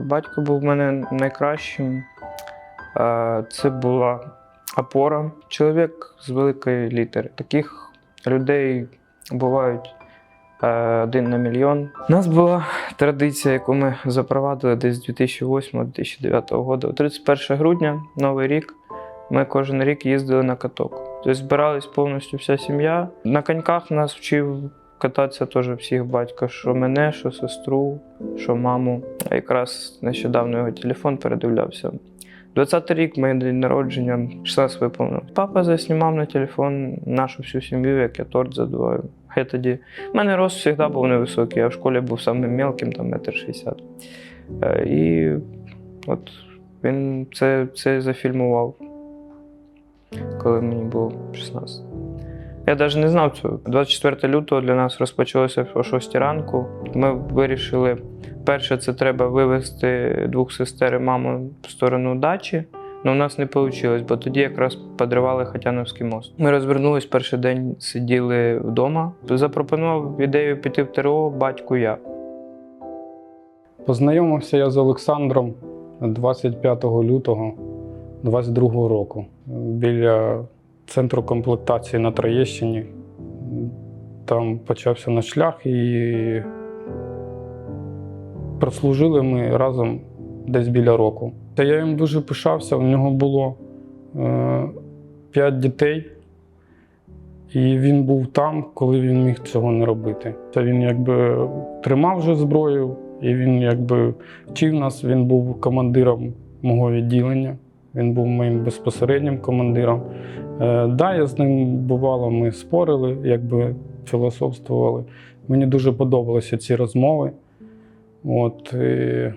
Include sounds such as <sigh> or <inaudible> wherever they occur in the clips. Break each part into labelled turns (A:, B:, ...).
A: Батько був в мене найкращим. Е, Це була опора. Чоловік з великої літери. Таких людей бувають е, один на мільйон. У нас була традиція, яку ми запровадили десь з 2008-2009 року. 31 грудня, Новий рік. Ми кожен рік їздили на каток. Тобто збирались повністю вся сім'я. На коньках нас вчив кататися теж всіх батько, що мене, що сестру, що маму. А якраз нещодавно його телефон передивлявся. 20-й рік моє день народження, 16 виповнив. Папа заснімав на телефон нашу всю сім'ю, як я торт задуваю. Я тоді. У мене рост завжди був невисокий, я в школі був самим мелким, там метр шістдесят. Е, І от він це, це зафільмував, коли мені було 16. Я навіть не знав цього. 24 лютого для нас розпочалося о 6 ранку. Ми вирішили, перше, це треба вивезти двох сестер і маму в сторону дачі. але у нас не вийшло, бо тоді якраз подривали Хатяновський мост. Ми розвернулись перший день, сиділи вдома. Запропонував ідею піти в ТРО батьку я.
B: Познайомився я з Олександром 25 лютого 22 року біля центру комплектації на Троєщині. Там почався наш шлях і прослужили ми разом десь біля року. Та я їм дуже пишався, у нього було е, п'ять дітей, і він був там, коли він міг цього не робити. Та він якби тримав вже зброю, і він якби вчив нас, він був командиром мого відділення, він був моїм безпосереднім командиром. Е, да, я з ним бувало, ми спорили, якби філософствували. Мені дуже подобалися ці розмови. От, і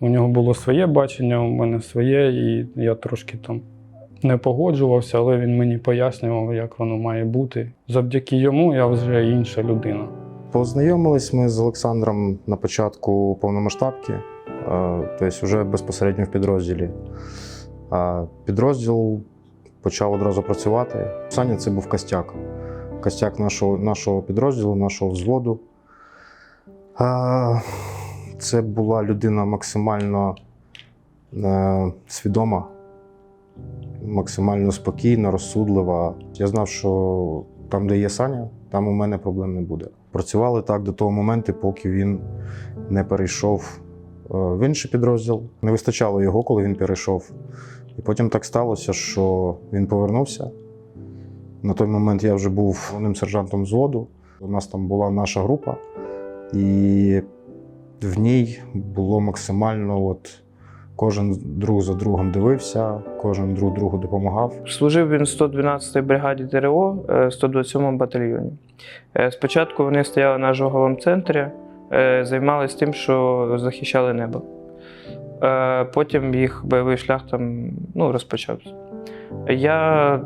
B: у нього було своє бачення, у мене своє, і я трошки там не погоджувався, але він мені пояснював, як воно має бути. Завдяки йому я вже інша людина.
C: Познайомились ми з Олександром на початку повномасштабки, е, тобто вже безпосередньо в підрозділі. Підрозділ почав одразу працювати. Саня це був костяк. Костяк нашого, нашого підрозділу, нашого взводу. Це була людина максимально е, свідома, максимально спокійна, розсудлива. Я знав, що там, де є Саня, там у мене проблем не буде. Працювали так до того моменту, поки він не перейшов е, в інший підрозділ. Не вистачало його, коли він перейшов. І потім так сталося, що він повернувся. На той момент я вже був головним сержантом взводу. У нас там була наша група, і в ній було максимально от кожен друг за другом дивився, кожен друг другу допомагав.
A: Служив він в 112-й бригаді ТРО, е, 127-му батальйоні. Е, Спочатку вони стояли на жоговому центрі, е, займалися тим, що захищали небо. Е, Потім їх бойовий шлях там ну, розпочався. Я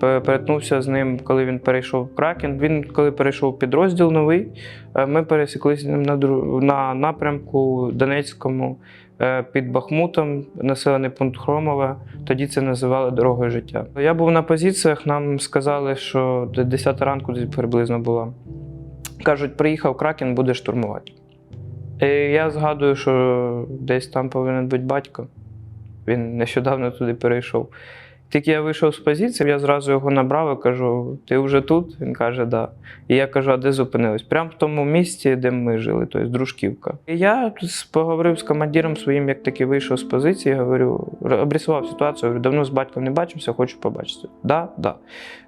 A: перетнувся з ним, коли він перейшов в Кракен. Він, коли перейшов підрозділ новий, е, ми пересіклися з ним на, на напрямку Донецькому е, під Бахмутом, населений пункт Хромове. Тоді це називали дорогою життя. Я був на позиціях, нам сказали, що де 10 ранку десь приблизно була. Кажуть, приїхав Кракен, буде штурмувати. І я згадую, що десь там повинен бути батько. Він нещодавно туди перейшов. Тільки я вийшов з позиції, я зразу його набрав і кажу: ти вже тут? Він каже, да. І я кажу, а де зупинились? Прямо в тому місці, де ми жили, тобто Дружківка. І я поговорив з командиром своїм, як таки вийшов з позиції, говорю, обрисував ситуацію, говорю, давно з батьком не бачимося, хочу побачити. Да, да.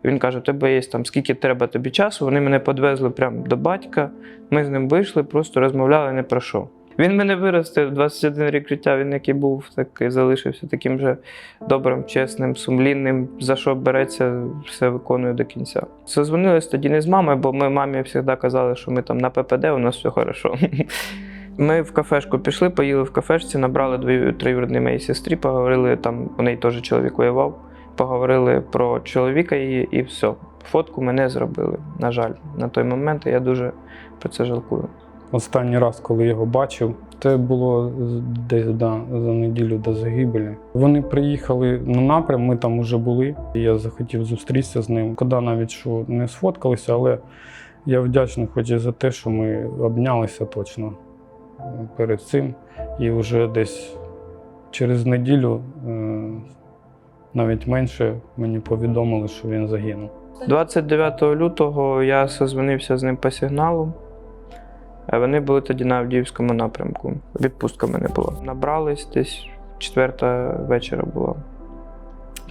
A: Він каже, тебе є там скільки треба тобі часу. Вони мене підвезли прямо до батька. Ми з ним вийшли, просто розмовляли не про що. Він мене виростив 21 рік життя, він який був, так і залишився таким же добрим, чесним, сумлінним, за що береться, все виконує до кінця. Созвонились тоді не з мамою, бо ми мамі завжди казали, що ми там на ППД, у нас все хорошо. <laughs> Ми в кафешку пішли, поїли в кафешці, набрали дві троюрідні моїй сестрі, поговорили там, у неї теж чоловік воював. Поговорили про чоловіка її і все. Фотку мене зробили. На жаль, на той момент я дуже про це жалкую.
B: Останній раз, коли його бачив, це було десь да, за неділю до загибелі. Вони приїхали на напрям, ми там вже були. Я захотів зустрітися з ним. Коли навіть що не сфоткалися, але я вдячний хоч і за те, що ми обнялися точно. перед цим. І вже десь через неділю, е, навіть менше, мені повідомили, що він загинув.
A: 29 лютого я созвонився з ним по сигналу. Вони були тоді на Авдіївському напрямку. Відпустка мене була. Набрались десь четверта вечора була.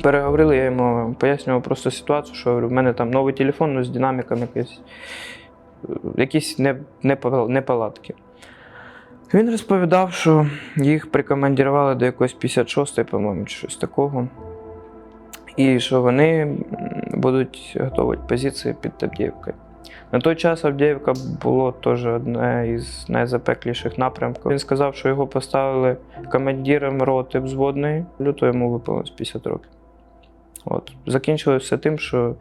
A: Переговорили, я йому пояснював просто ситуацію, що в мене там новий телефон, ну, з динаміком якийсь, якісь неполадки. Він розповідав, що їх прикомандірували до якоїсь 56-ї, по-моєму, чи щось такого. І що вони будуть готувати позиції під Авдіївкою. На той час Авдіївка було теж одне із найзапекліших напрямків. Він сказав, що його поставили командиром роти взводної. Люто йому виповнилось 50 років. От. Закінчилося тим, що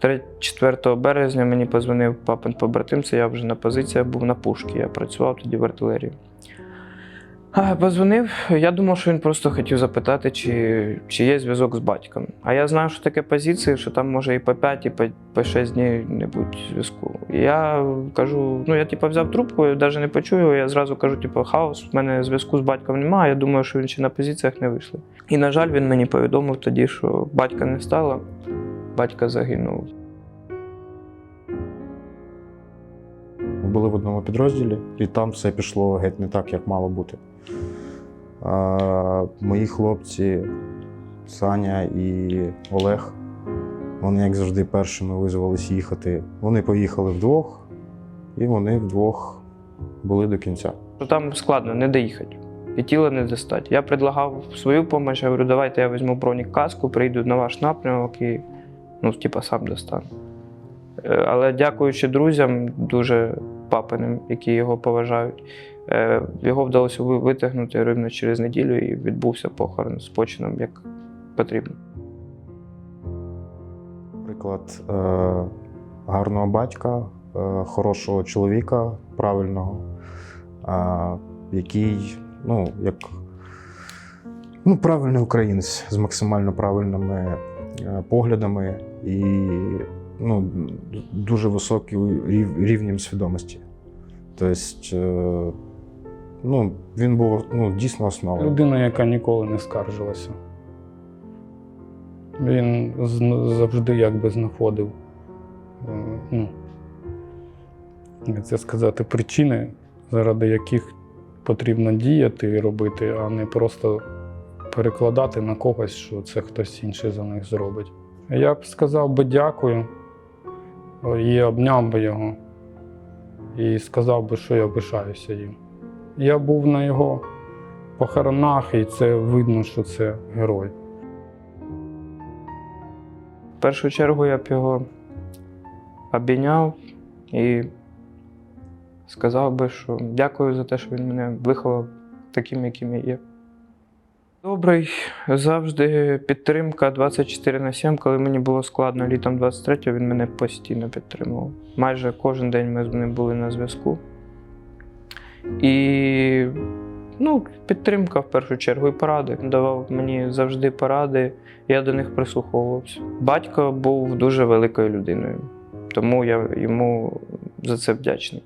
A: 3-4 березня мені позвонив папин побратим, це я вже на позиціях був на пушці, я працював тоді в артилерії. Позвонив, я думав, що він просто хотів запитати, чи, чи є зв'язок з батьком. А я знаю, що таке позиції, що там може і по 5, і по, по 6 днів не бути зв'язку. Я кажу: ну я типу, взяв трубку, навіть не почую, я зразу кажу, типу, хаос, в мене зв'язку з батьком немає, я думаю, що він ще на позиціях не вийшли. І, на жаль, він мені повідомив тоді, що батька не стало, батька загинув.
C: Були в одному підрозділі, і там все пішло геть не так, як мало бути. Мої хлопці, Саня і Олег, вони, як завжди, першими визвалися їхати. Вони поїхали вдвох, і вони вдвох були до кінця.
A: Там складно, не доїхати. І тіло не достати. Я предлагав свою допомогу, я говорю, давайте я візьму бронік каску, прийду на ваш напрямок і ну, типа, сам достану. Е, Але дякуючи друзям, дуже папиним, які його поважають, е, його вдалося витягнути рівно через неділю і відбувся похорон з почином, як потрібно.
C: Приклад е, гарного батька, е, хорошого чоловіка, правильного, який, ну, як ну, правильний українець з максимально правильними поглядами і ну, дуже високим рів- рівнем свідомості. Тобто, е, ну, він був ну, дійсно основою.
B: Людина, яка ніколи не скаржилася. Він завжди якби знаходив, е, ну, як це сказати, причини, заради яких потрібно діяти і робити, а не просто перекладати на когось, що це хтось інший за них зробить. Я б сказав би дякую і обняв би його, і сказав би, що я пишаюся їм. Я був на його похоронах, і це видно, що це герой.
A: В першу чергу я б його обійняв і сказав би, що дякую за те, що він мене виховав таким, яким я є. Добрий, завжди підтримка 24 на 7. Коли мені було складно літом 23-го, він мене постійно підтримував. Майже кожен день ми з ним були на зв'язку. І ну, підтримка в першу чергу і поради. Він давав мені завжди поради, я до них прислуховувався. Батько був дуже великою людиною, тому я йому за це вдячний.